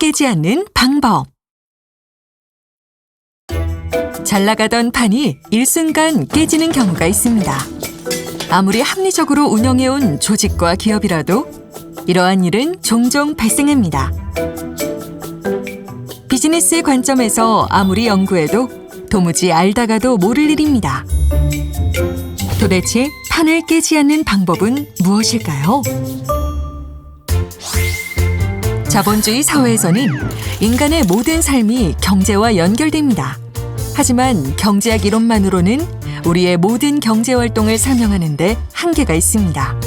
깨지 않는 방법. 잘 나가던 판이 일순간 깨지는 경우가 있습니다. 아무리 합리적으로 운영해온 조직과 기업이라도 이러한 일은 종종 발생합니다. 비즈니스의 관점에서 아무리 연구해도 도무지 알다가도 모를 일입니다. 도대체 판을 깨지 않는 방법은 무엇일까요? 자본주의 사회에서는 인간의 모든 삶이 경제와 연결됩니다. 하지만 경제학 이론만으로는 우리의 모든 경제 활동을 설명하는데 한계가 있습니다.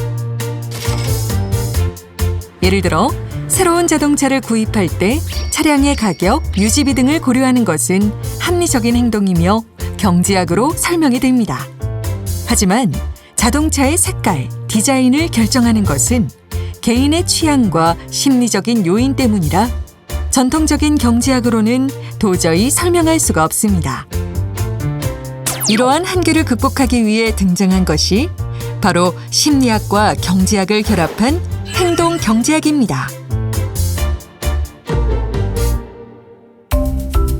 예를 들어 새로운 자동차를 구입할 때 차량의 가격, 유지비 등을 고려하는 것은 합리적인 행동이며 경제학으로 설명이 됩니다. 하지만 자동차의 색깔, 디자인을 결정하는 것은 개인의 취향과 심리적인 요인 때문이라 전통적인 경제학으로는 도저히 설명할 수가 없습니다. 이러한 한계를 극복하기 위해 등장한 것이 바로 심리학과 경제학을 결합한 행동 경제학입니다.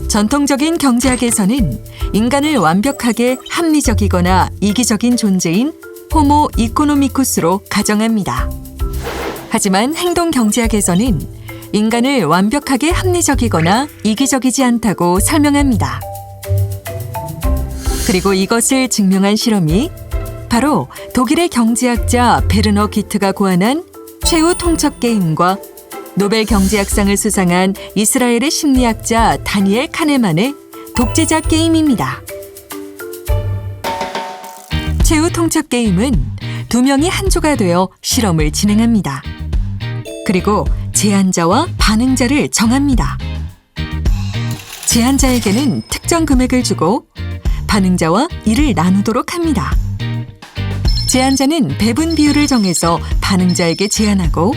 전통적인 경제학에서는 인간을 완벽하게 합리적이거나 이기적인 존재인 호모 이코노미쿠스로 가정합니다. 하지만 행동 경제학에서는 인간을 완벽하게 합리적이거나 이기적이지 않다고 설명합니다. 그리고 이것을 증명한 실험이 바로 독일의 경제학자 베르너 기트가 고안한 최후 통첩 게임과 노벨 경제학상을 수상한 이스라엘의 심리학자 다니엘 카네만의 독재자 게임입니다. 최후 통첩 게임은 두 명이 한 조가 되어 실험을 진행합니다. 그리고 제안자와 반응자를 정합니다. 제안자에게는 특정 금액을 주고 반응자와 이를 나누도록 합니다. 제안자는 배분 비율을 정해서 반응자에게 제안하고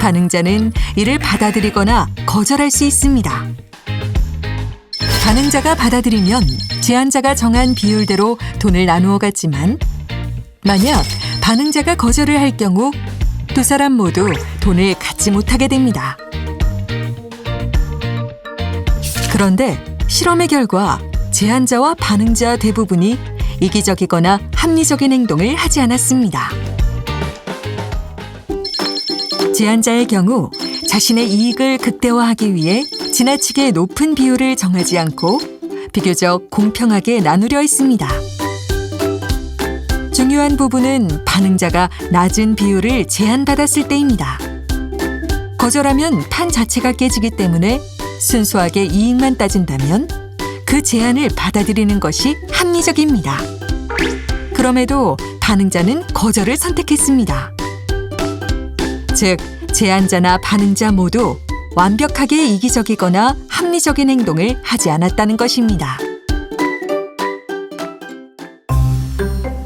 반응자는 이를 받아들이거나 거절할 수 있습니다. 반응자가 받아들이면 제안자가 정한 비율대로 돈을 나누어 갔지만 만약 반응자가 거절을 할 경우 두 사람 모두 돈을 갖지 못하게 됩니다. 그런데 실험의 결과 제안자와 반응자 대부분이 이기적이거나 합리적인 행동을 하지 않았습니다. 제안자의 경우 자신의 이익을 극대화하기 위해 지나치게 높은 비율을 정하지 않고 비교적 공평하게 나누려 했습니다. 중요한 부분은 반응자가 낮은 비율을 제한받았을 때입니다. 거절하면 판 자체가 깨지기 때문에 순수하게 이익만 따진다면 그 제안을 받아들이는 것이 합리적입니다. 그럼에도 반응자는 거절을 선택했습니다. 즉, 제안자나 반응자 모두 완벽하게 이기적이거나 합리적인 행동을 하지 않았다는 것입니다.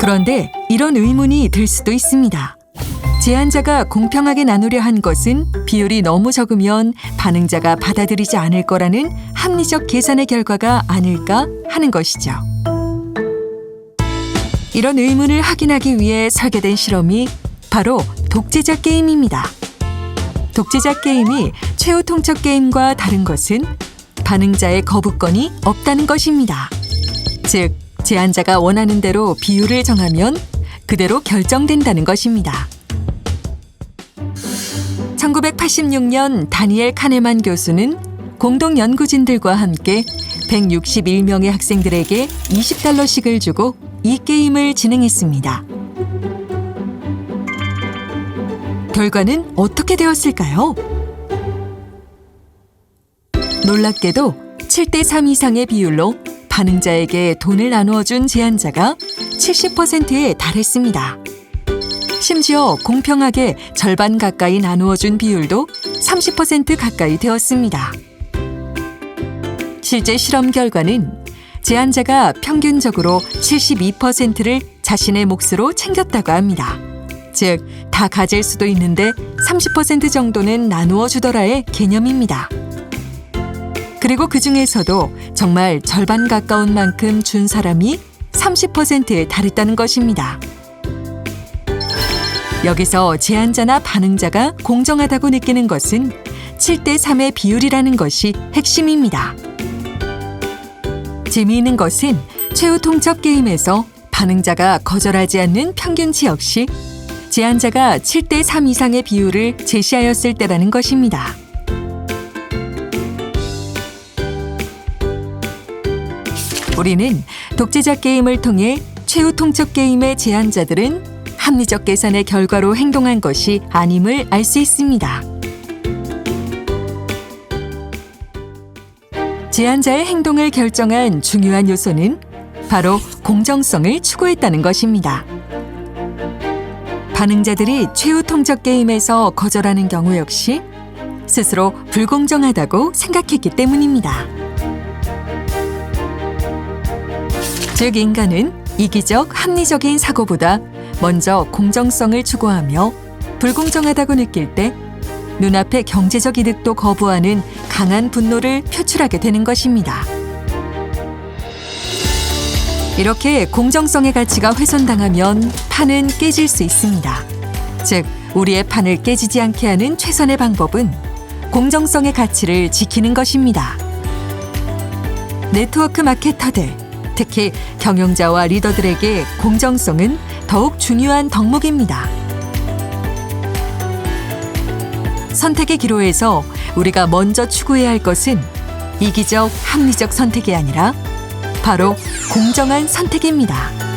그런데 이런 의문이 들 수도 있습니다. 제안자가 공평하게 나누려 한 것은 비율이 너무 적으면 반응자가 받아들이지 않을 거라는 합리적 계산의 결과가 아닐까 하는 것이죠. 이런 의문을 확인하기 위해 설계된 실험이 바로 독재자 게임입니다. 독재자 게임이 최후 통첩 게임과 다른 것은 반응자의 거부권이 없다는 것입니다. 즉, 제안자가 원하는 대로 비율을 정하면 그대로 결정된다는 것입니다. 1986년 다니엘 카네만 교수는 공동 연구진들과 함께 161명의 학생들에게 20달러씩을 주고 이 게임을 진행했습니다. 결과는 어떻게 되었을까요? 놀랍게도 7대 3 이상의 비율로 반응자에게 돈을 나누어 준 제안자가 70%에 달했습니다. 심지어 공평하게 절반 가까이 나누어 준 비율도 30% 가까이 되었습니다. 실제 실험 결과는 제안자가 평균적으로 72%를 자신의 몫으로 챙겼다고 합니다. 즉, 다 가질 수도 있는데 30% 정도는 나누어 주더라의 개념입니다. 그리고 그 중에서도 정말 절반 가까운 만큼 준 사람이 30%에 달했다는 것입니다. 여기서 제안자나 반응자가 공정하다고 느끼는 것은 7대 3의 비율이라는 것이 핵심입니다. 재미있는 것은 최후 통첩 게임에서 반응자가 거절하지 않는 평균치 역시 제안자가 7대 3 이상의 비율을 제시하였을 때라는 것입니다. 우리는 독재자 게임을 통해 최후 통첩 게임의 제안자들은 합리적 계산의 결과로 행동한 것이 아님을 알 수 있습니다. 제안자의 행동을 결정한 중요한 요소는 바로 공정성을 추구했다는 것입니다. 반응자들이 최후 통첩 게임에서 거절하는 경우 역시 스스로 불공정하다고 생각했기 때문입니다. 즉 인간은 이기적 합리적인 사고보다 먼저 공정성을 추구하며 불공정하다고 느낄 때 눈앞의 경제적 이득도 거부하는 강한 분노를 표출하게 되는 것입니다. 이렇게 공정성의 가치가 훼손당하면 판은 깨질 수 있습니다. 즉, 우리의 판을 깨지지 않게 하는 최선의 방법은 공정성의 가치를 지키는 것입니다. 네트워크 마케터들, 특히 경영자와 리더들에게 공정성은 더욱 중요한 덕목입니다. 선택의 기로에서 우리가 먼저 추구해야 할 것은 이기적, 합리적 선택이 아니라 바로 공정한 선택입니다.